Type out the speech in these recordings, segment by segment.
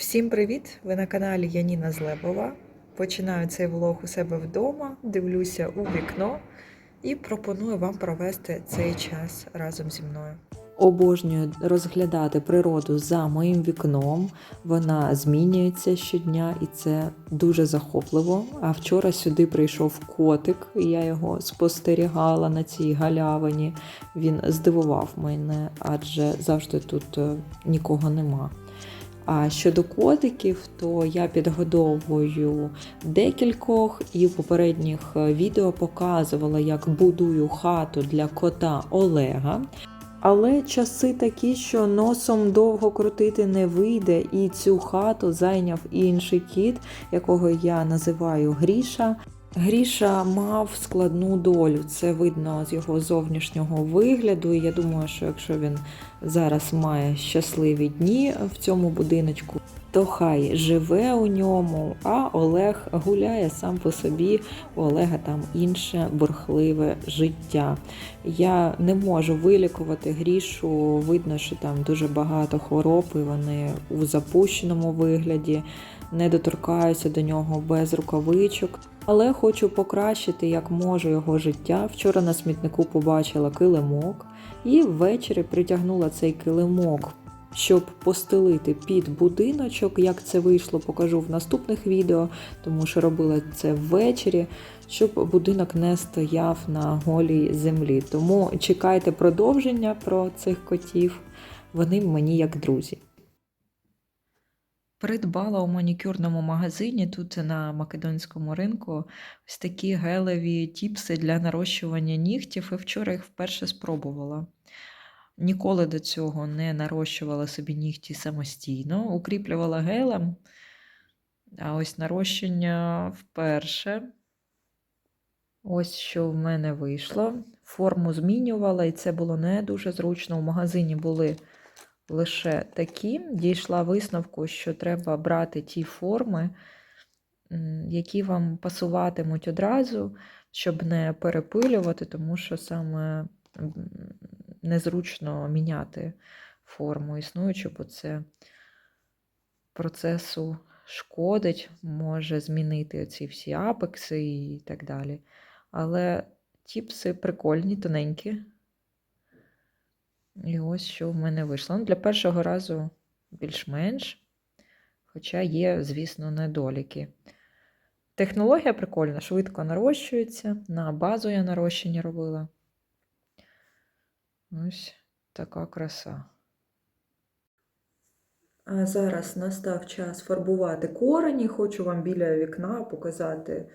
Всім привіт! Ви на каналі Яніна Злебова. Починаю цей влог у себе вдома, дивлюся у вікно і пропоную вам провести цей час разом зі мною. Обожнюю розглядати природу за моїм вікном. Вона змінюється щодня і це дуже захопливо. А вчора сюди прийшов котик, і я його спостерігала на цій галявині. Він здивував мене, адже завжди тут е, нікого нема. А щодо котиків, то я підгодовую декількох і в попередніх е, відео показувала, як будую хату для кота Олега. Але часи такі, що носом довго крутити не вийде, і цю хату зайняв інший кіт, якого я називаю Гріша. Гріша мав складну долю. Це видно з його зовнішнього вигляду. І я думаю, що якщо він зараз має щасливі дні в цьому будиночку, то хай живе у ньому, а Олег гуляє сам по собі. У Олега там інше бурхливе життя. Я не можу вилікувати грішу. Видно, що там дуже багато хвороб, і вони у запущеному вигляді. Не доторкаюся до нього без рукавичок, але хочу покращити як можу його життя. Вчора на смітнику побачила килимок і ввечері притягнула цей килимок, щоб постелити під будиночок. Як це вийшло, покажу в наступних відео, тому що робила це ввечері, щоб будинок не стояв на голій землі. Тому чекайте продовження про цих котів. Вони мені як друзі. Придбала у манікюрному магазині тут на македонському ринку ось такі гелеві тіпси для нарощування нігтів, і вчора їх вперше спробувала. Ніколи до цього не нарощувала собі нігті самостійно, укріплювала гелем, а ось нарощення вперше. Ось що в мене вийшло. Форму змінювала, і це було не дуже зручно. У магазині були лише такі. Дійшла висновку, що треба брати ті форми, які вам пасуватимуть одразу, щоб не перепилювати, тому що саме незручно міняти форму існуючу, бо це процесу шкодить, може змінити ці всі апекси і так далі. Але тіпси прикольні, тоненькі. І ось що в мене вийшло. Ну, Для першого разу більш-менш, хоча є, звісно, недоліки. Технологія прикольна, швидко нарощується. На базу я нарощення робила. Ось така краса. А зараз настав час фарбувати корені. Хочу вам біля вікна показати,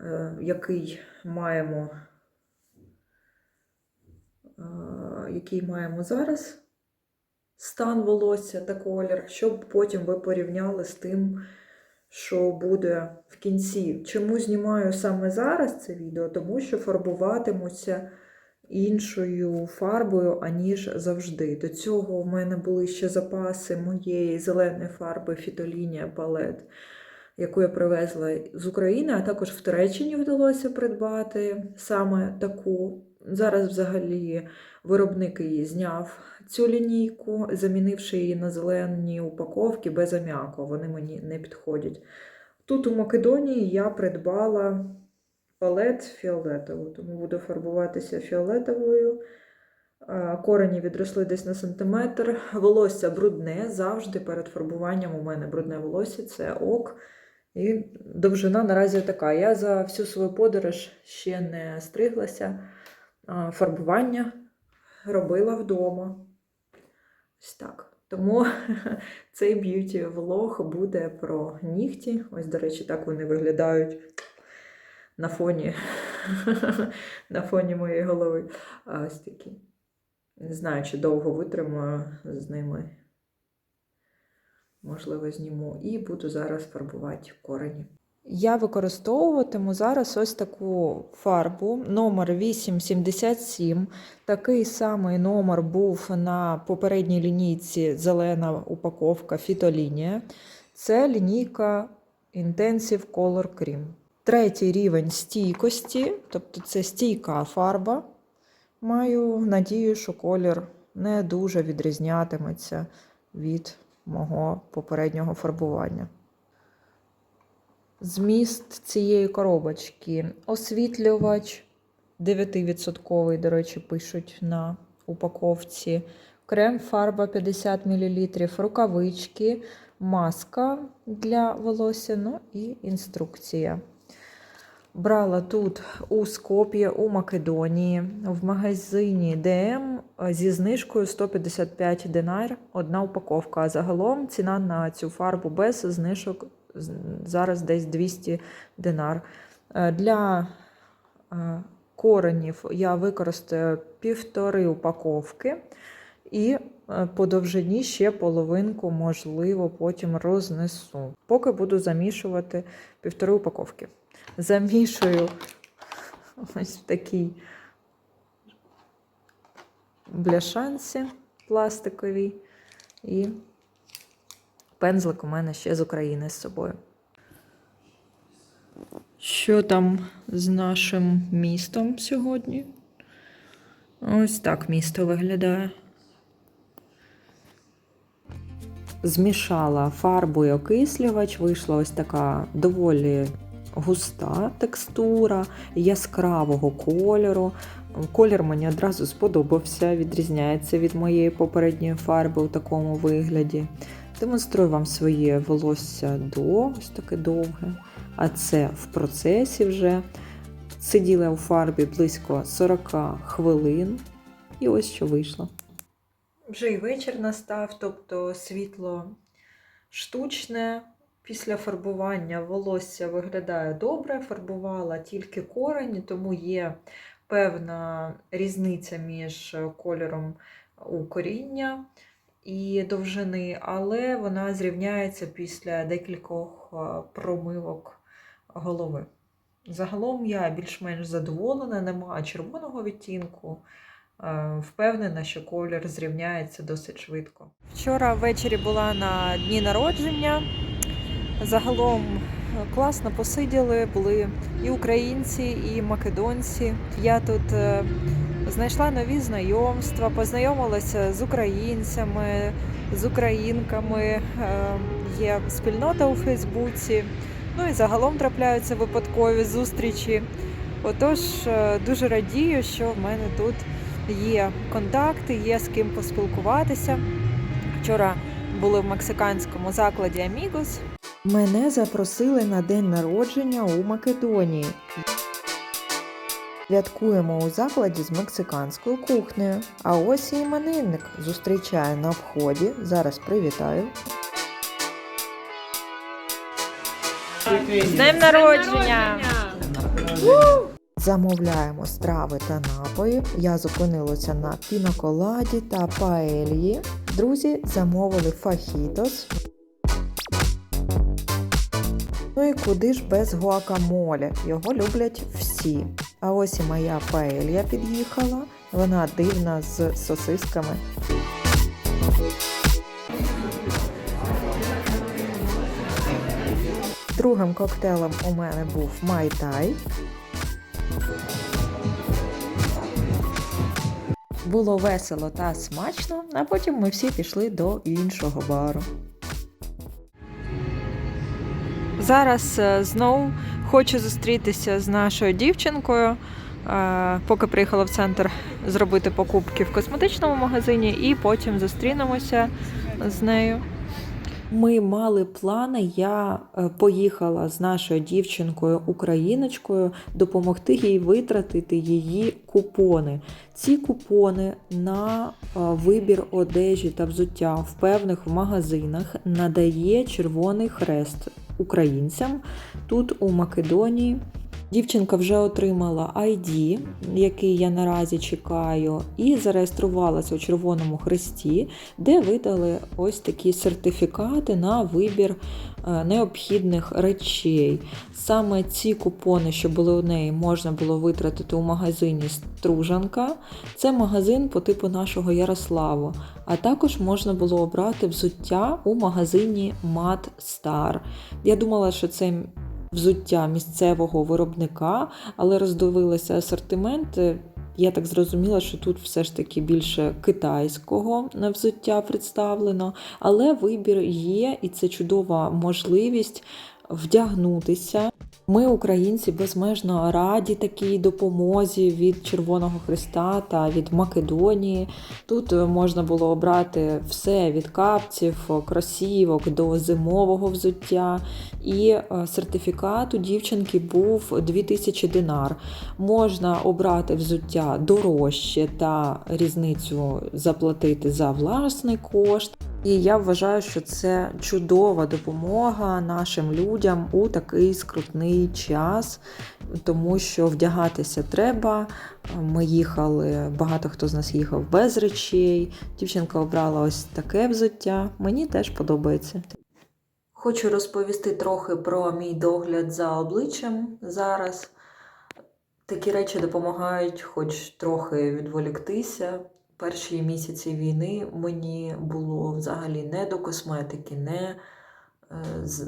е, який маємо який маємо зараз стан волосся та колір, щоб потім ви порівняли з тим, що буде в кінці. Чому знімаю саме зараз це відео? Тому що фарбуватимуться іншою фарбою, аніж завжди. До цього в мене були ще запаси моєї зеленої фарби Фітолінія палет. Яку я привезла з України, а також в Туреччині вдалося придбати саме таку. Зараз, взагалі, виробник її зняв цю лінійку, замінивши її на зелені упаковки без аміаку. Вони мені не підходять. Тут у Македонії я придбала палет фіолетову, тому буду фарбуватися фіолетовою. Корені відросли десь на сантиметр. Волосся брудне завжди перед фарбуванням у мене брудне волосся це ок. І довжина наразі така. Я за всю свою подорож ще не стриглася фарбування робила вдома. Ось так. Тому цей б'юті влог буде про нігті. Ось, до речі, так вони виглядають на фоні на фоні моєї голови. Ось такі. Не знаю, чи довго витримаю з ними. Можливо, зніму. І буду зараз фарбувати корені. Я використовуватиму зараз ось таку фарбу номер 877. Такий самий номер був на попередній лінійці зелена упаковка фітолінія. Це лінійка Intensive Color Cream. Третій рівень стійкості, тобто це стійка фарба. Маю надію, що колір не дуже відрізнятиметься від мого попереднього фарбування. Зміст цієї коробочки освітлювач 9%, до речі, пишуть на упаковці. Крем фарба 50 мл, рукавички, маска для волосся, ну і інструкція. Брала тут у Скоп'ї, у Македонії, в магазині ДМ зі знижкою 155 динар одна упаковка. А загалом ціна на цю фарбу без знижок зараз десь 200 динар. Е, Для е, коренів я використаю півтори упаковки і е, по довжині ще половинку, можливо, потім рознесу. Поки буду замішувати півтори упаковки. Замішую ось в такій бляшанці пластиковій. І пензлик у мене ще з України з собою. Що там з нашим містом сьогодні? Ось так місто виглядає. Змішала фарбу і окислювач, вийшла ось така доволі густа текстура, яскравого кольору. Колір мені одразу сподобався, відрізняється від моєї попередньої фарби у такому вигляді. Демонструю вам своє волосся до, ось таке довге. А це в процесі вже. Сиділа у фарбі близько 40 хвилин, і ось що вийшло. Вже і вечір настав, тобто світло штучне. Після фарбування волосся виглядає добре, фарбувала тільки корені, тому є певна різниця між кольором у коріння і довжини, але вона зрівняється після декількох е, промивок голови. Загалом я більш-менш задоволена, немає червоного відтінку. Е, Впевнена, що колір зрівняється досить швидко. Вчора ввечері була на дні народження. Загалом класно посиділи, були і українці, і македонці. Я тут е, знайшла нові знайомства, познайомилася з українцями, з українками. Е, Є спільнота у Фейсбуці. Ну і загалом трапляються випадкові зустрічі. Отож, е, дуже радію, що в мене тут є контакти, є з ким поспілкуватися. Вчора були в мексиканському закладі Amigos. Мене запросили на день народження у Македонії. Святкуємо у закладі з мексиканською кухнею. А ось і іменинник зустрічає на вході. Зараз привітаю. З днем народження! Замовляємо страви та напої. Я зупинилася на піноколаді та паельї. Друзі замовили фахітос. Ну і куди ж без гуакамоле? Його люблять всі. А ось і моя паелья під'їхала. Вона дивна з сосисками. Другим коктейлем у мене був майтай. Було весело та смачно, а потім ми всі пішли до іншого бару. Зараз е, знову хочу зустрітися з нашою дівчинкою. е, Поки приїхала в центр зробити покупки в косметичному магазині, і потім зустрінемося з нею. Ми мали плани. Я е, поїхала з нашою дівчинкою україночкою допомогти їй витратити її купони. Ці купони на вибір одежі та взуття в певних магазинах надає Червоний Хрест українцям тут у Македонії. Дівчинка вже отримала ID, який я наразі чекаю, і зареєструвалася у Червоному Хресті, де видали ось такі сертифікати на вибір е, необхідних речей. Саме ці купони, що були у неї, можна було витратити у магазині Стружанка. Це магазин по типу нашого Ярославу. А також можна було обрати взуття у магазині Мат Star. Я думала, що це взуття місцевого виробника, але роздивилася асортимент. Я так зрозуміла, що тут все ж таки більше китайського взуття представлено, але вибір є, і це чудова можливість вдягнутися. Ми, українці, безмежно раді такій допомозі від Червоного Христа та від Македонії. Тут е, можна було обрати все від капців, кросівок до зимового взуття. І е, сертифікат у дівчинки був 2000 динар. Можна обрати взуття дорожче та різницю заплатити за власний кошт. І я вважаю, що це чудова допомога нашим людям у такий скрутний час, тому що вдягатися треба. Ми їхали, багато хто з нас їхав без речей. Дівчинка обрала ось таке взуття. Мені теж подобається. Хочу розповісти трохи про мій догляд за обличчям зараз. Такі речі допомагають хоч трохи відволіктися. Перші місяці війни мені було взагалі не до косметики, не е,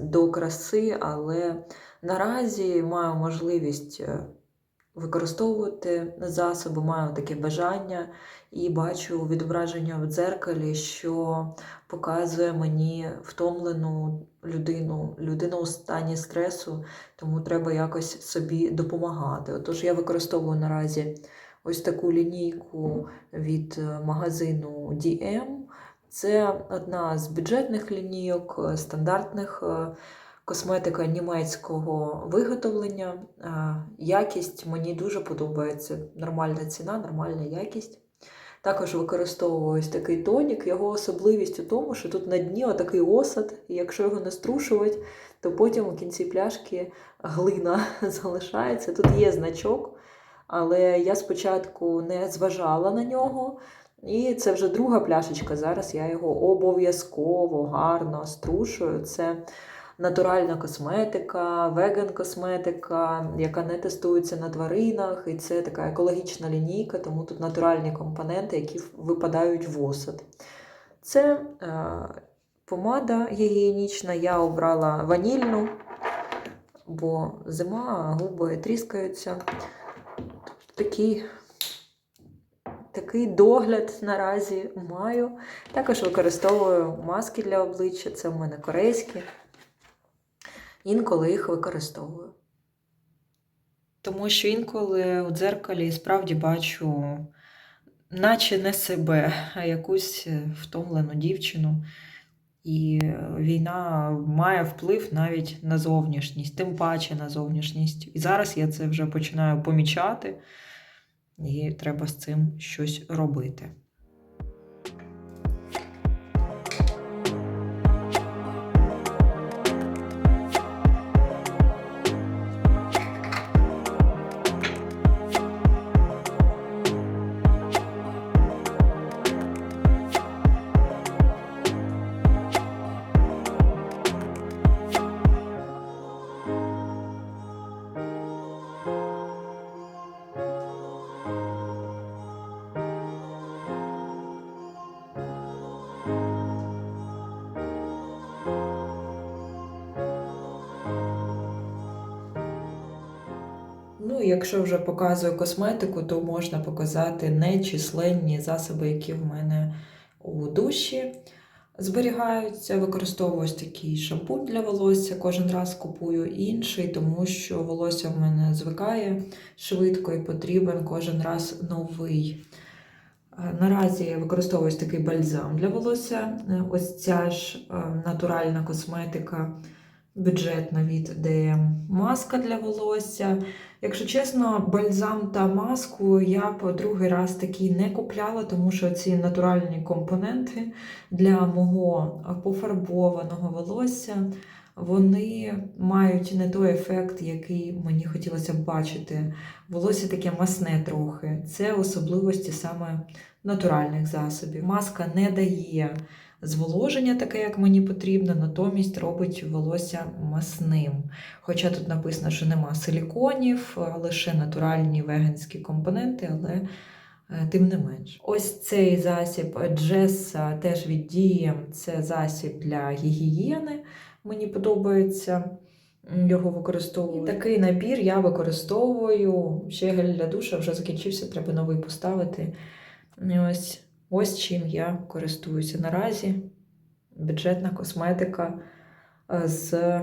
до краси, але наразі маю можливість е, використовувати засоби, маю таке бажання і бачу відображення в дзеркалі, що показує мені втомлену людину, людину у стані стресу, тому треба якось собі допомагати. Отож, я використовую наразі ось таку лінійку від е, магазину DM. Це одна з бюджетних лінійок, е, стандартних е, косметика німецького виготовлення. Якість мені дуже подобається. Нормальна ціна, нормальна якість. Також використовую ось такий тонік. Його особливість у тому, що тут на дні отакий осад, і якщо його не струшувати, то потім у кінці пляшки глина залишається. Тут є значок, але я спочатку не зважала на нього. І це вже друга пляшечка. Зараз я його обов'язково гарно струшую. Це натуральна косметика, веган косметика, яка не тестується на тваринах. І це така екологічна лінійка, тому тут натуральні компоненти, які випадають в осад. Це е, помада гігієнічна. Я обрала ванільну, бо зима, губи тріскаються. Такий Такий догляд наразі маю. Також використовую маски для обличчя, це в мене корейські. Інколи їх використовую. Тому що інколи у дзеркалі справді бачу, наче не себе, а якусь е, втомлену дівчину. І війна має вплив навіть на зовнішність, тим паче на зовнішність. І зараз я це вже починаю помічати, і треба з цим щось робити. Ну, якщо вже показую косметику, то можна показати нечисленні засоби, які в мене у душі зберігаються. Використовую такий шампунь для волосся. Кожен раз купую інший, тому що волосся в мене звикає швидко і потрібен кожен раз новий. Наразі я використовую такий бальзам для волосся. Ось ця ж натуральна косметика бюджетна від DM. Маска для волосся. Якщо чесно, бальзам та маску я по другий раз такі не купляла, тому що ці натуральні компоненти для мого пофарбованого волосся вони мають не той ефект, який мені хотілося б бачити. Волосся таке масне трохи. Це особливості саме натуральних засобів. Маска не дає зволоження таке, як мені потрібно, натомість робить волосся масним. Хоча тут написано, що нема силіконів, лише натуральні веганські компоненти, але е, тим не менш. Ось цей засіб Джеса теж від Diem, це засіб для гігієни. Мені подобається. його використовую. Такий набір я використовую. Ще гель для душа вже закінчився, треба новий поставити. І ось, ось чим я користуюся наразі. Бюджетна косметика е, з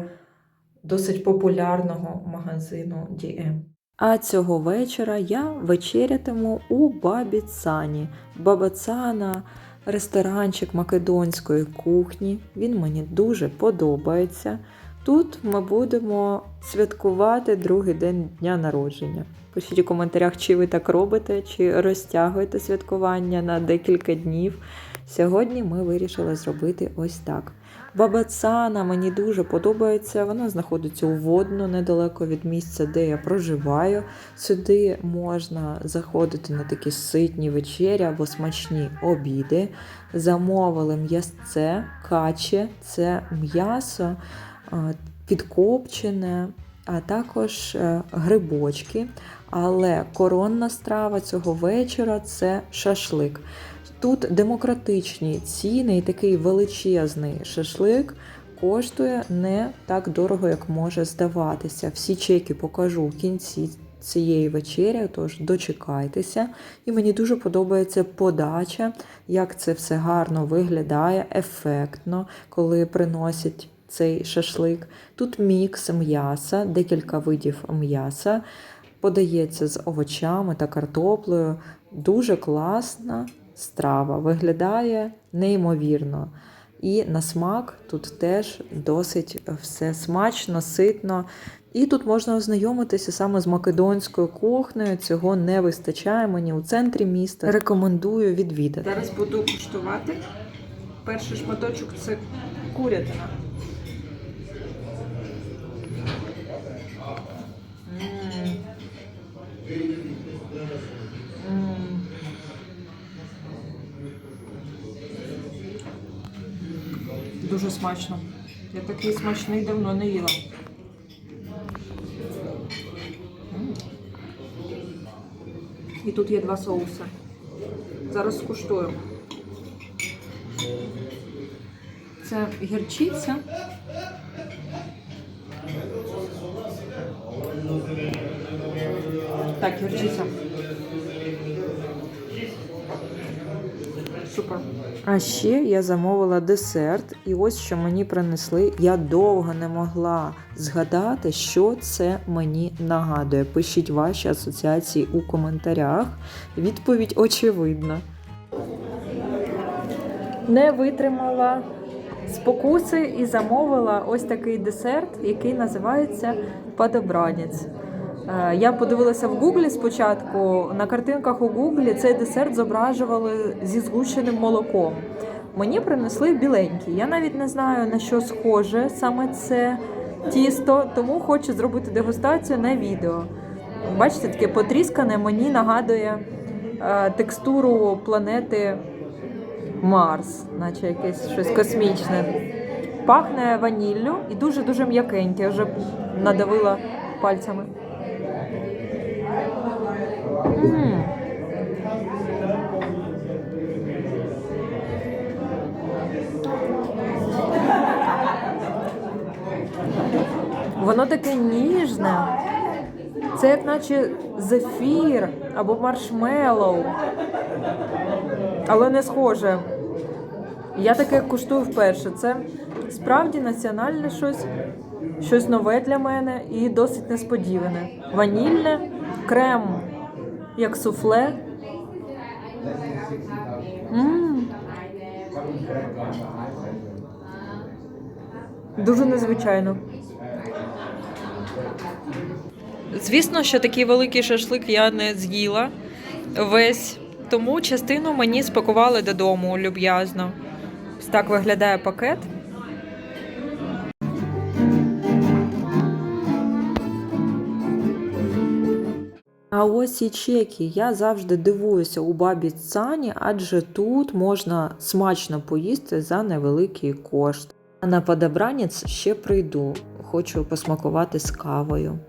досить популярного магазину DM. А цього вечора я вечерятиму у бабі Цані. Баба Цана ресторанчик македонської кухні. Він мені дуже подобається. Тут ми будемо святкувати другий день дня народження. Пишіть у коментарях, чи ви так робите, чи розтягуєте святкування на декілька днів. Сьогодні ми вирішили зробити ось так. Баба Цана мені дуже подобається. Вона знаходиться у Водно, недалеко від місця, де я проживаю. Сюди можна заходити на такі ситні вечері або смачні обіди. Замовили м'ясце, каче, це м'ясо підкопчене, а також е, грибочки. Але коронна страва цього вечора це шашлик. Тут демократичні ціни і такий величезний шашлик коштує не так дорого, як може здаватися. Всі чеки покажу в кінці цієї вечері, тож дочекайтеся. І мені дуже подобається подача, як це все гарно виглядає, ефектно, коли приносять цей шашлик. Тут мікс м'яса, декілька видів м'яса. Подається з овочами та картоплею. Дуже класна страва. Виглядає неймовірно. І на смак тут теж досить все смачно, ситно. І тут можна ознайомитися саме з македонською кухнею. Цього не вистачає мені у центрі міста. Рекомендую відвідати. Зараз буду куштувати. Перший шматочок це курятина. Дуже смачно. Я такий смачний давно не їла. І тут є два соуси. Зараз скуштую. Це гірчиця. Так, гірчиця. Супер. А ще я замовила десерт, і ось що мені принесли. Я довго не могла згадати, що це мені нагадує. Пишіть ваші асоціації у коментарях. Відповідь очевидна. Не витримала спокуси і замовила ось такий десерт, який називається падобранець. Е, Я подивилася в Гуглі спочатку. На картинках у Гуглі цей десерт зображували зі згущеним молоком. Мені принесли біленький. Я навіть не знаю на що схоже саме це тісто, тому хочу зробити дегустацію на відео. Бачите, таке потріскане мені нагадує е, текстуру планети Марс, наче якесь щось космічне. Пахне ваніллю і дуже-дуже м'якеньке. Я вже надавила пальцями. Воно таке ніжне. Це як наче зефір або маршмеллоу. Але не схоже. Я таке куштую вперше. Це справді національне щось, щось нове для мене і досить несподіване. Ванільне, крем, як суфле. М. Дуже незвичайно. Звісно, що такий великий шашлик я не з'їла весь, тому частину мені спакували додому люб'язно. Так виглядає пакет. А ось і чеки. Я завжди дивуюся у бабі Цані, адже тут можна смачно поїсти за невеликий кошт. А на подобранець ще прийду, хочу посмакувати з кавою.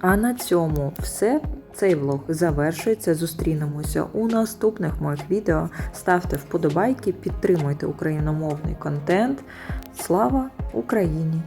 А на цьому все. Цей влог завершується. Зустрінемося у наступних моїх відео. Ставте вподобайки, підтримуйте україномовний контент. Слава Україні!